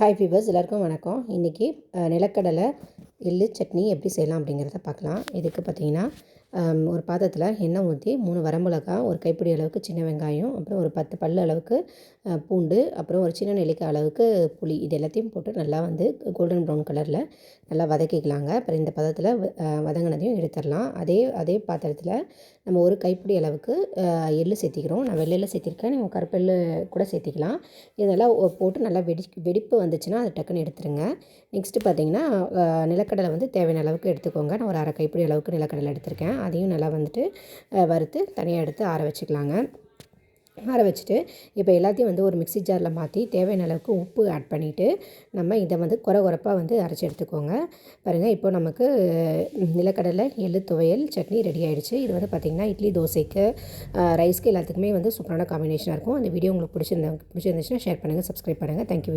Hi fevers எல்லாருக்கும் வணக்கம். இன்றைக்கி நிலக்கடலை எள்ளு சட்னி எப்படி செய்யலாம் அப்படிங்கிறத பார்க்கலாம். இதுக்கு பார்த்தீங்கன்னா ஒரு பாத்திரத்தில் எண்ணெய் ஊற்றி மூணு வரமிளகா ஒரு கைப்பிடி அளவுக்கு சின்ன வெங்காயம் அப்புறம் ஒரு பத்து பல் அளவுக்கு பூண்டு அப்புறம் ஒரு சின்ன நெல்லிக்காய் அளவுக்கு புளி. இது எல்லாத்தையும் போட்டு நல்லா வந்து கோல்டன் ப்ரௌன் கலரில் நல்லா வதக்கிக்கலாங்க. அப்புறம் இந்த பதத்தில் வதங்கினதையும் எடுத்துடலாம். அதே அதே பாத்திரத்தில் நம்ம ஒரு கைப்பிடி அளவுக்கு எள்ளு சேர்த்திக்கிறோம். நான் வெள்ளையில் சேர்த்திருக்கேன். நீங்கள் கருப்பெள்ளு கூட சேர்த்திக்கலாம். இதெல்லாம் போட்டு நல்லா வெடி வெடிப்பு வந்துச்சுன்னா அதை டக்குன்னு எடுத்துருங்க. நெக்ஸ்ட்டு பார்த்தீங்கன்னா நிலக்கடலை வந்து தேவையான அளவுக்கு எடுத்துக்கோங்க. நான் ஒரு அரை கைப்பிடி அளவுக்கு நிலக்கடலை எடுத்திருக்கேன். அதையும் நல்லா வந்துட்டு வறுத்து தனியாக எடுத்து ஆற வச்சுக்கலாங்க. ஆற வச்சுட்டு இப்போ எல்லாத்தையும் வந்து ஒரு மிக்ஸி ஜாரில் மாற்றி தேவையான அளவுக்கு உப்பு ஆட் பண்ணிவிட்டு நம்ம இதை வந்து குறை குறைப்பாக வந்து அரைச்சி எடுத்துக்கோங்க. பாருங்கள் இப்போ நமக்கு நிலக்கடலை எள்ளு துவையல் சட்னி ரெடி ஆகிடுச்சு இது வந்து பார்த்திங்கன்னா இட்லி தோசைக்கு ரைஸ்க்கு எல்லாத்துக்குமே வந்து சூப்பரான காம்பினேஷனாக இருக்கும். அந்த வீடியோ உங்களுக்கு பிடிச்சிருந்தா பிடிச்சிருந்துச்சுன்னா ஷேர் பண்ணுங்கள் சப்ஸ்கிரைப் பண்ணுங்கள் தேங்க்யூ